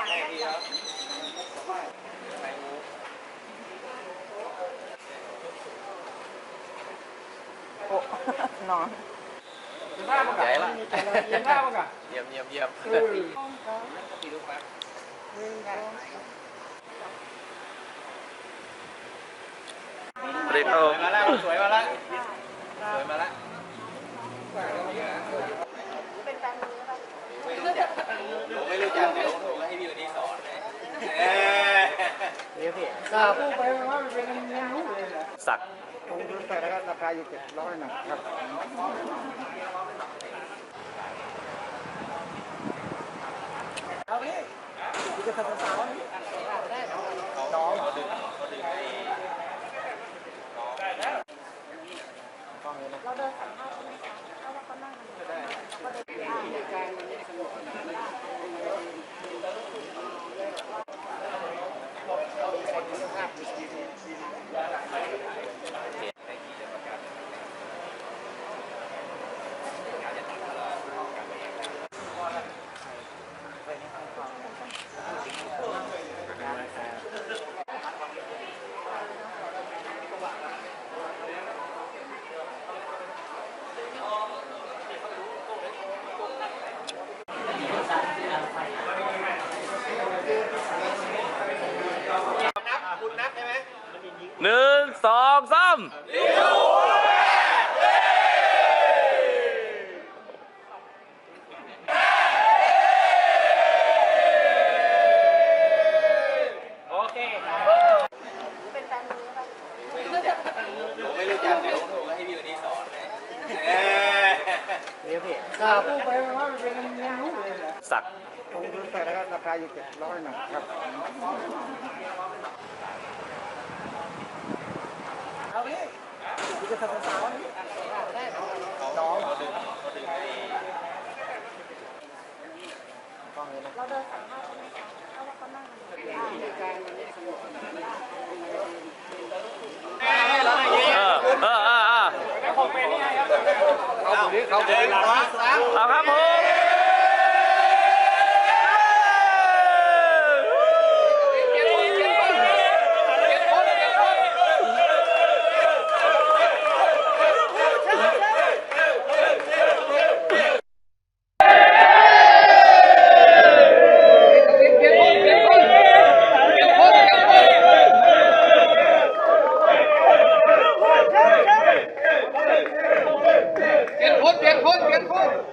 โอ้ นอนใหญ่ละเย็นหน้ามั้งอะเยี่ยมเยี่ยมเยี่ยมเออสวัสดีครับผมมาแล้วสวยมาแล้ว สวยมาแล้ว เป็นแฟนมือป่ะ ไม่รู้จักเดี๋ยวผมให้พี่วันนี้สอนเลย เดี๋ยวพี่ครับไปว่ามันเป็นยังรู้เลยนะสักผมดูแต่ละราคาอยู่เจ็ดร้อยนะครับเอาดิคุณจะทำสาวนี่ได้น้องดึงเขาดึงไอ้ เราเดินสัมภาษณ์ใช่ไหมคะเพราะว่าเขานั่งกันอยู่เราก็เดินอ่า หนึ่งสองสามโอเคเป็นแฟนมือป่ะไม่รู้จักผมให้พี่วันนี้สอนเลยเดี๋ยวพี่ครับไปว่ามันเป็นยังรู้เลยนะสักผมดูแต่ละราคาอยู่เจ็ดร้อยนะครับ เอาดิคุณจะสาวนี่ได้น้องเขาดึงไอ้เราเดินสัมภาษณ์เพราะว่าเขานั่งกันอยู่อ่าเออเออเออเออเขาเป็นยังไงครับเขาเป็นเขาเป็นเอาครับผม Get forward.